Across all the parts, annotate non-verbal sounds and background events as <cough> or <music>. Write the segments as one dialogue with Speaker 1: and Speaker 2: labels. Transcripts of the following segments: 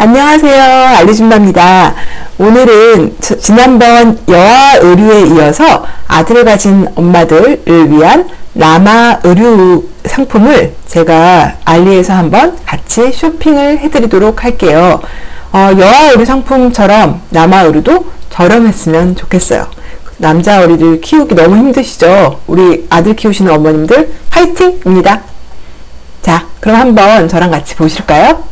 Speaker 1: 안녕하세요. 알리준바입니다. 오늘은 저- 지난번 여아 의류에 이어서 아들을 가진 엄마들을 위한 라마 의류 상품을 제가 알리에서 한번 같이 쇼핑을 해드리도록 할게요. 어, 여아 의류 상품처럼 라마 의류도 저렴했으면 좋겠어요. 남자 어리들 키우기 너무 힘드시죠? 우리 아들 키우시는 어머님들 화이팅입니다. 자, 그럼 한번 저랑 같이 보실까요?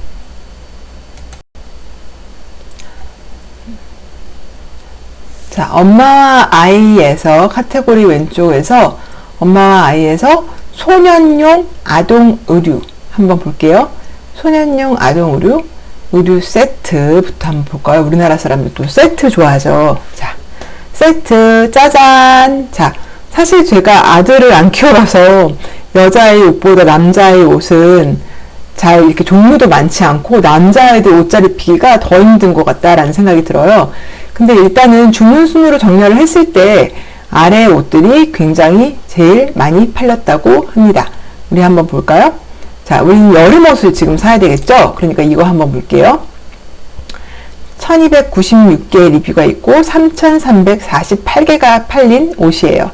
Speaker 1: 자, 엄마와 아이에서 카테고리 왼쪽에서 엄마와 아이에서 소년용 아동 의류 한번 볼게요. 소년용 아동 의류 의류 세트부터 한번 볼까요? 우리나라 사람들 또 세트 좋아하죠. 자, 세트 짜잔. 자, 사실 제가 아들을 안 키워봐서 여자아이 옷보다 남자아이 옷은 잘 이렇게 종류도 많지 않고 남자아이들 옷잘 입히기가 더 힘든 것 같다라는 생각이 들어요. 근데 일단은 주문 순으로 정렬을 했을 때 아래 옷들이 굉장히 제일 많이 팔렸다고 합니다. 우리 한번 볼까요? 자, 우리는 여름 옷을 지금 사야 되겠죠? 그러니까 이거 한번 볼게요. 1296개의 리뷰가 있고 3348개가 팔린 옷이에요.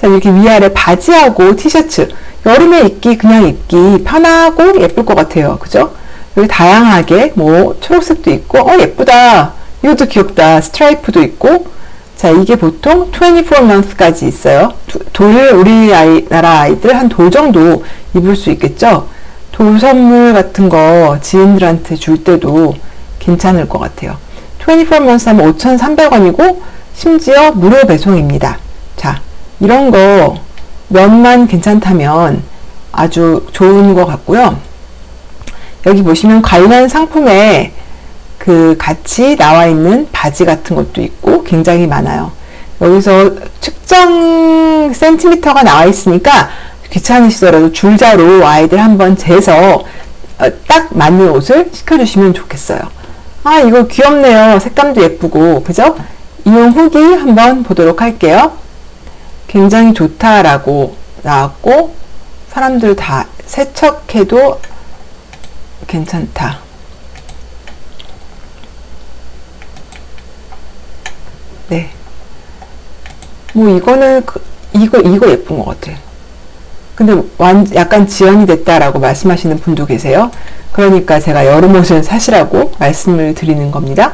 Speaker 1: 자, 이렇게 위아래 바지하고 티셔츠. 여름에 입기, 그냥 입기 편하고 예쁠 것 같아요. 그죠? 여기 다양하게 뭐 초록색도 있고, 어, 예쁘다. 이것도 귀엽다. 스트라이프도 있고. 자, 이게 보통 24month까지 있어요. 두- 돌, 우리 아이, 나라 아이들 한 돌 정도 입을 수 있겠죠? 돌 선물 같은 거 지인들한테 줄 때도 괜찮을 것 같아요. 24months 하면 5,300원이고 심지어 무료 배송입니다. 자, 이런 거 면만 괜찮다면 아주 좋은 것 같고요. 여기 보시면 관련 상품에 그 같이 나와 있는 바지 같은 것도 있고 굉장히 많아요. 여기서 측정 센티미터가 나와 있으니까 귀찮으시더라도 줄자로 아이들 한번 재서 어, 딱 맞는 옷을 시켜주시면 좋겠어요. 아, 이거 귀엽네요. 색감도 예쁘고, 그죠? 이용 후기 한번 보도록 할게요. 굉장히 좋다라고 나왔고, 사람들 다 세척해도 괜찮다. 네. 뭐 이거는 그- 이거 이거 예쁜 것 같아. 근데 완 약간 지연이 됐다라고 말씀하시는 분도 계세요. 그러니까 제가 여름 옷을 사시라고 말씀을 드리는 겁니다.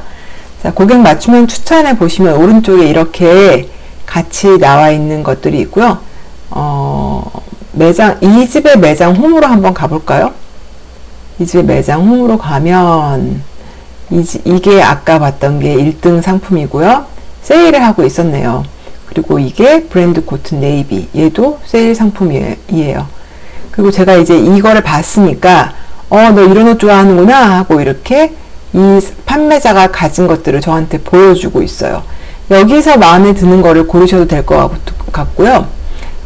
Speaker 1: 자, 고객 맞춤형 추천해 보시면 오른쪽에 이렇게 같이 나와 있는 것들이 있고요. 어, 매장 이 집의 매장 홈으로 한번 가볼까요? 이 집의 매장 홈으로 가면 이, 지- 이게 아까 봤던 게 1등 상품이고요. 세일을 하고 있었네요. 그리고 이게 브랜드 코튼 네이비. 얘도 세일 상품이에요. 그리고 제가 이제 이거를 봤으니까, 어, 너 이런 옷 좋아하는구나 하고 이렇게 이 판매자가 가진 것들을 저한테 보여주고 있어요. 여기서 마음에 드는 거를 고르셔도 될 것 같고요.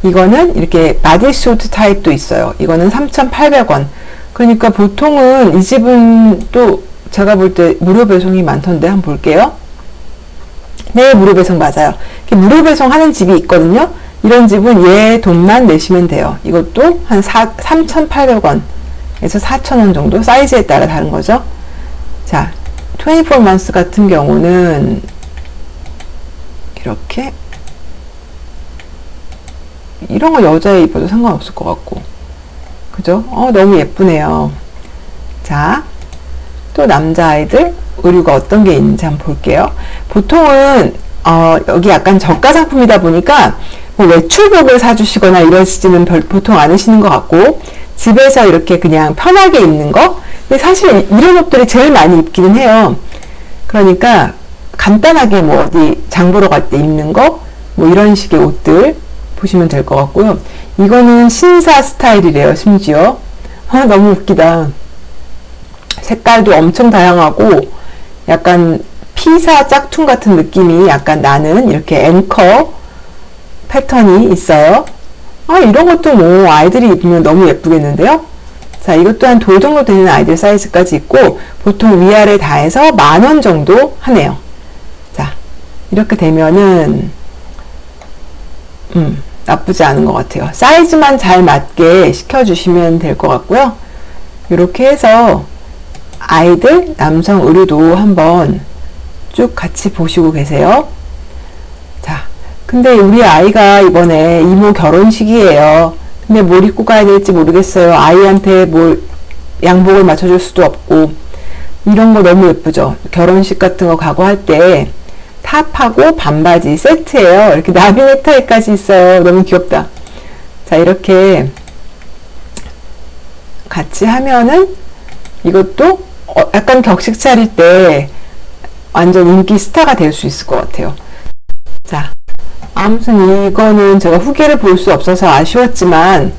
Speaker 1: 이거는 이렇게 바디쇼트 타입도 있어요. 이거는 3,800원. 그러니까 보통은 이 집은 또 제가 볼 때 무료 배송이 많던데 한번 볼게요. 네, 무료 배송 맞아요. 무료 배송 하는 집이 있거든요. 이런 집은 얘 돈만 내시면 돼요. 이것도 한 3,800원에서 4,000원 정도 사이즈에 따라 다른 거죠. 자, 24months 같은 경우는 이렇게 이런 거 여자애 입어도 상관없을 것 같고 그죠? 어, 너무 예쁘네요. 자, 또 남자아이들 의류가 어떤 게 있는지 한번 볼게요. 보통은 어, 여기 약간 저가 상품이다 보니까 뭐 외출복을 사주시거나 이러시지는 별, 보통 않으시는 것 같고 집에서 이렇게 그냥 편하게 입는 거 근데 사실 이런 옷들이 제일 많이 입기는 해요. 그러니까 간단하게 뭐 어디 장 보러 갈 때 입는 거 뭐 이런 식의 옷들 보시면 될 것 같고요. 이거는 신사 스타일이래요, 심지어. 아, 너무 웃기다. 색깔도 엄청 다양하고 약간 피사 짝퉁 같은 느낌이 약간 나는 이렇게 앵커 패턴이 있어요. 아, 이런 것도 뭐 아이들이 입으면 너무 예쁘겠는데요? 자, 이것 또한 돌 정도 되는 아이들 사이즈까지 있고 보통 위아래 다 해서 만 원 정도 하네요. 자, 이렇게 되면은 음, 나쁘지 않은 것 같아요. 사이즈만 잘 맞게 시켜주시면 될 것 같고요. 이렇게 해서 아이들 남성 의류도 한번 쭉 같이 보시고 계세요. 자, 근데 우리 아이가 이번에 이모 결혼식이에요. 근데 뭘 입고 가야 될지 모르겠어요. 아이한테 뭘 양복을 맞춰줄 수도 없고 이런 거 너무 예쁘죠. 결혼식 같은 거 가고 할 때 탑하고 반바지 세트예요. 이렇게 <laughs> 나비 넥타이까지 있어요. 너무 귀엽다. 자 이렇게 같이 하면은 이것도 어, 약간 격식 차릴 때 완전 인기 스타가 될 수 있을 것 같아요. 자, 아무튼 이거는 제가 후기를 볼 수 없어서 아쉬웠지만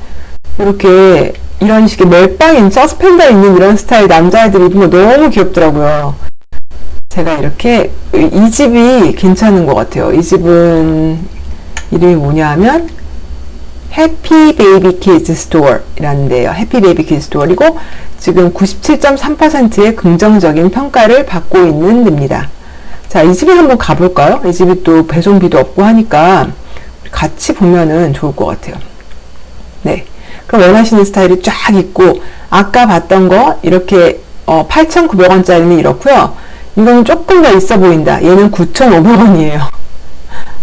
Speaker 1: 이렇게 이런 식의 멜빵인 서스펜더 있는 이런 스타일 남자애들이 입으면 너무 귀엽더라고요. 제가 이렇게 이 집이 괜찮은 것 같아요. 이 집은 이름이 뭐냐 하면 해피 베이비 키즈 스토어이라는 데요. 해피 베이비 키즈 스토어이고 지금 97.3%의 긍정적인 평가를 받고 있는 데입니다. 자, 이 집에 한번 가볼까요? 이 집이 또 배송비도 없고 하니까 같이 보면은 좋을 것 같아요. 네. 그럼 원하시는 스타일이 쫙 있고 아까 봤던 거 이렇게 어, 8,900원짜리는 이렇고요. 이거는 조금 더 있어 보인다. 얘는 9,500원이에요.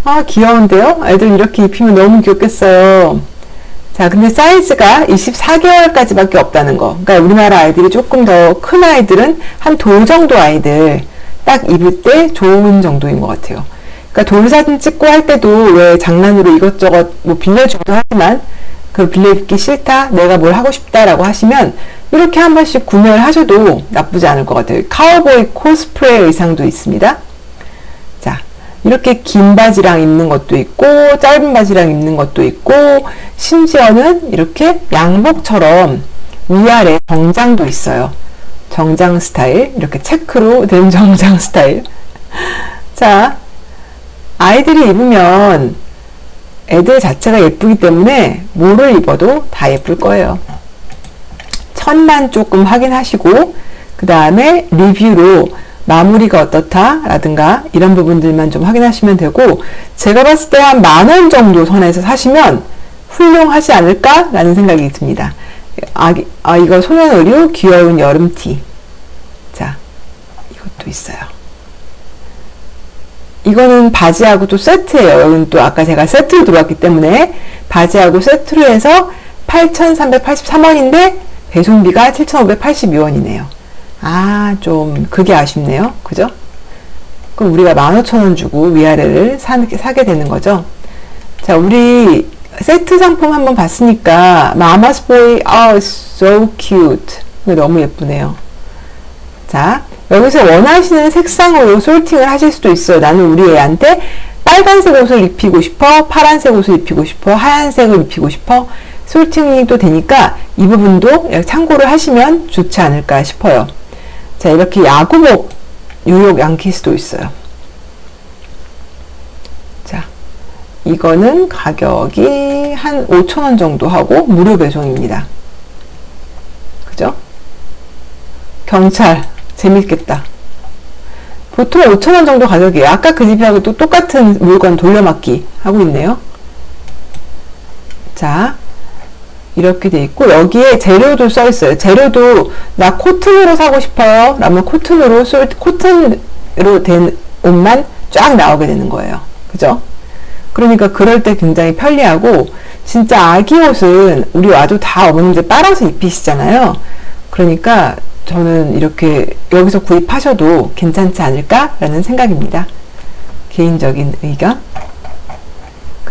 Speaker 1: 아 귀여운데요? 애들 이렇게 입히면 너무 귀엽겠어요. 자 근데 사이즈가 24개월까지밖에 없다는 거. 그러니까 우리나라 아이들이 조금 더 큰 아이들은 한 돌 정도 아이들 딱 입을 때 좋은 정도인 것 같아요. 그러니까 돌 사진 찍고 할 때도 왜 장난으로 이것저것 뭐 빌려주기도 하지만 그 빌려 입기 싫다, 내가 뭘 하고 싶다라고 하시면 이렇게 한 번씩 구매를 하셔도 나쁘지 않을 것 같아요. 카우보이 코스프레 의상도 있습니다. 자, 이렇게 긴 바지랑 입는 것도 있고, 짧은 바지랑 입는 것도 있고, 심지어는 이렇게 양복처럼 위아래 정장도 있어요. 정장 스타일. 이렇게 체크로 된 <laughs> 정장 스타일. 자, 아이들이 입으면 애들 자체가 예쁘기 때문에 뭐를 입어도 다 예쁠 거예요. 천만 조금 확인하시고 그 다음에 리뷰로 마무리가 어떻다 라든가 이런 부분들만 좀 확인하시면 되고 제가 봤을 때 한 만 원 정도 선에서 사시면 훌륭하지 않을까 라는 생각이 듭니다. 아, 아 이거 소년 의류 귀여운 여름티 자 이것도 있어요. 이거는 바지하고 또 세트예요. 여기는 또 아까 제가 세트로 들어왔기 때문에 바지하고 세트로 해서 8,383원인데 배송비가 7,582원이네요. 아, 좀 그게 아쉽네요. 그죠? 그럼 우리가 15,000원 주고 위아래를 사, 사게 되는 거죠. 자, 우리 세트 상품 한번 봤으니까 마마스 보이 아, so cute. 너무 예쁘네요. 자, 여기서 원하시는 색상으로 솔팅을 하실 수도 있어요. 나는 우리 애한테 빨간색 옷을 입히고 싶어, 파란색 옷을 입히고 싶어, 하얀색을 입히고 싶어, 솔팅이 또 되니까 이 부분도 참고를 하시면 좋지 않을까 싶어요. 자, 이렇게 야구복 뉴욕 양키스도 있어요. 자, 이거는 가격이 한 5천원 정도 하고 무료 배송입니다. 그죠? 경찰 재밌겠다. 보통 5천원 정도 가격이에요. 아까 그 집하고 또 똑같은 물건 돌려막기 하고 있네요. 자, 이렇게 돼 있고 여기에 재료도 써 있어요. 재료도 나 코튼으로 사고 싶어요. 라면 코튼으로 솔 코튼으로 된 옷만 쫙 나오게 되는 거예요. 그죠? 그러니까 그럴 때 굉장히 편리하고 진짜 아기 옷은 우리 와도 다 어머님들 빨아서 입히시잖아요. 그러니까 저는 이렇게 여기서 구입하셔도 괜찮지 않을까라는 생각입니다. 개인적인 의견.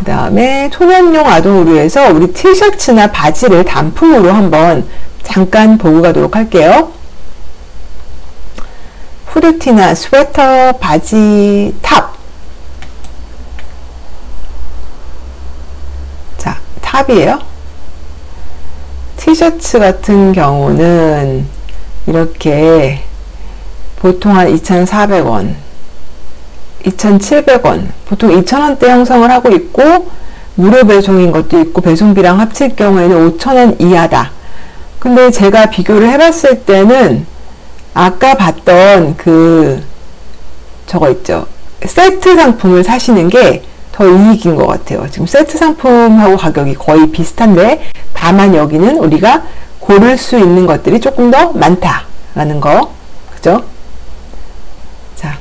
Speaker 1: 그 다음에 소년용 아동 의류에서 우리 티셔츠나 바지를 단품으로 한번 잠깐 보고 가도록 할게요. 후드티나 스웨터, 바지, 탑. 자, 탑이에요. 티셔츠 같은 경우는 이렇게 보통 한 2,400원, 2,700원, 보통 2,000원대 형성을 하고 있고 무료 배송인 것도 있고 배송비랑 합칠 경우에는 5,000원 이하다. 근데 제가 비교를 해봤을 때는 아까 봤던 그 저거 있죠. 세트 상품을 사시는 게 더 이익인 것 같아요. 지금 세트 상품하고 가격이 거의 비슷한데 다만 여기는 우리가 고를 수 있는 것들이 조금 더 많다. 된다라는 거. 그죠? 자.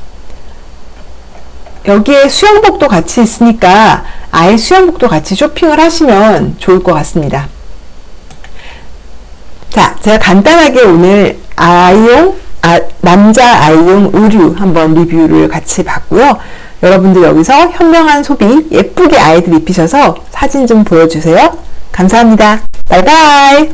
Speaker 1: 여기에 수영복도 같이 있으니까 아예 수영복도 같이 쇼핑을 하시면 좋을 것 같습니다. 자, 제가 간단하게 오늘 아이용, 아, 남자 아이용 의류 한번 리뷰를 같이 봤고요. 여러분들 여기서 현명한 소비 예쁘게 아이들 입히셔서 사진 좀 보여주세요. 감사합니다. 바이바이.